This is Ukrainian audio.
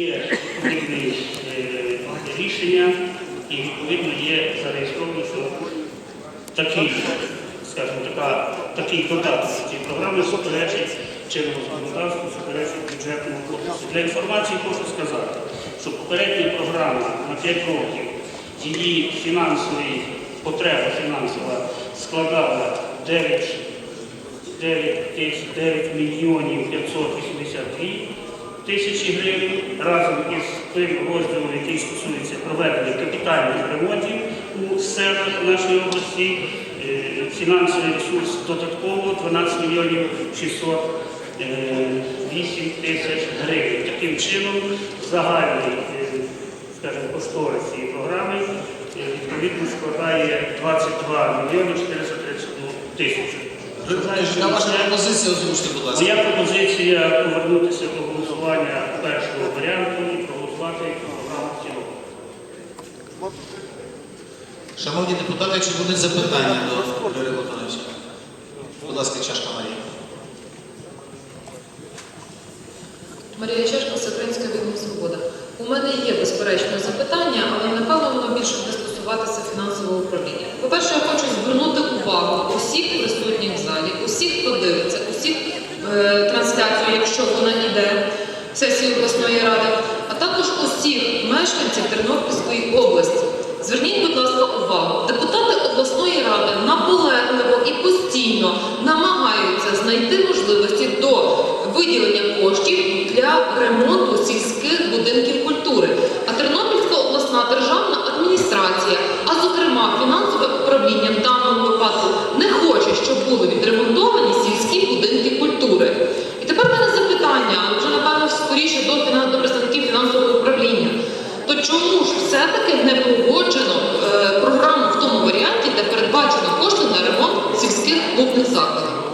Є відповідне е, рішення і відповідно є зареєстровано, що такий, скажімо, така, такий додаток цієї програми суперечить чинному законодавству, суперечить бюджетному кодексу. Для інформації хочу сказати, що попередня програма на 5 років її фінансові потреба фінансова складала 9 9 9 мільйонів 582 тисячі гривень разом із тим розділом, який стосується проведення капітальних ремонтів у селах нашої області. е, Фінансовий ресурс додатково 12 мільйонів 608 тисяч гривень. Таким чином, загальний е, кошторис цієї програми е, відповідно складає 22 мільйони 431 тисячу. Яка ваша пропозиція озвучте, будь ласка? Моя пропозиція повернутися до голосування першого варіанту і проголосувати програму в цілому. Шановні депутати, якщо будуть запитання до Юрія Богдановича. Будь ласка, чашка Марія. Марія Чешко, Всеукраїнська вільна свобода. У мене є безперечно запитання, але напевно воно більше буде стосуватися фінансового управління. По-перше, я хочу звернути увагу усіх присутніх в залі, усіх, хто дивиться, усіх е, трансляцію, вона вона в сесії обласної ради, а також усіх мешканців Тернопільської області. Зверніть, будь ласка, увагу. Депутати обласної ради наполегливо і постійно намагаються знайти можливості до виділення коштів для ремонту чому ж все-таки не погоджено е, програму в тому варіанті, де передбачено кошти на ремонт сільських клубних закладів?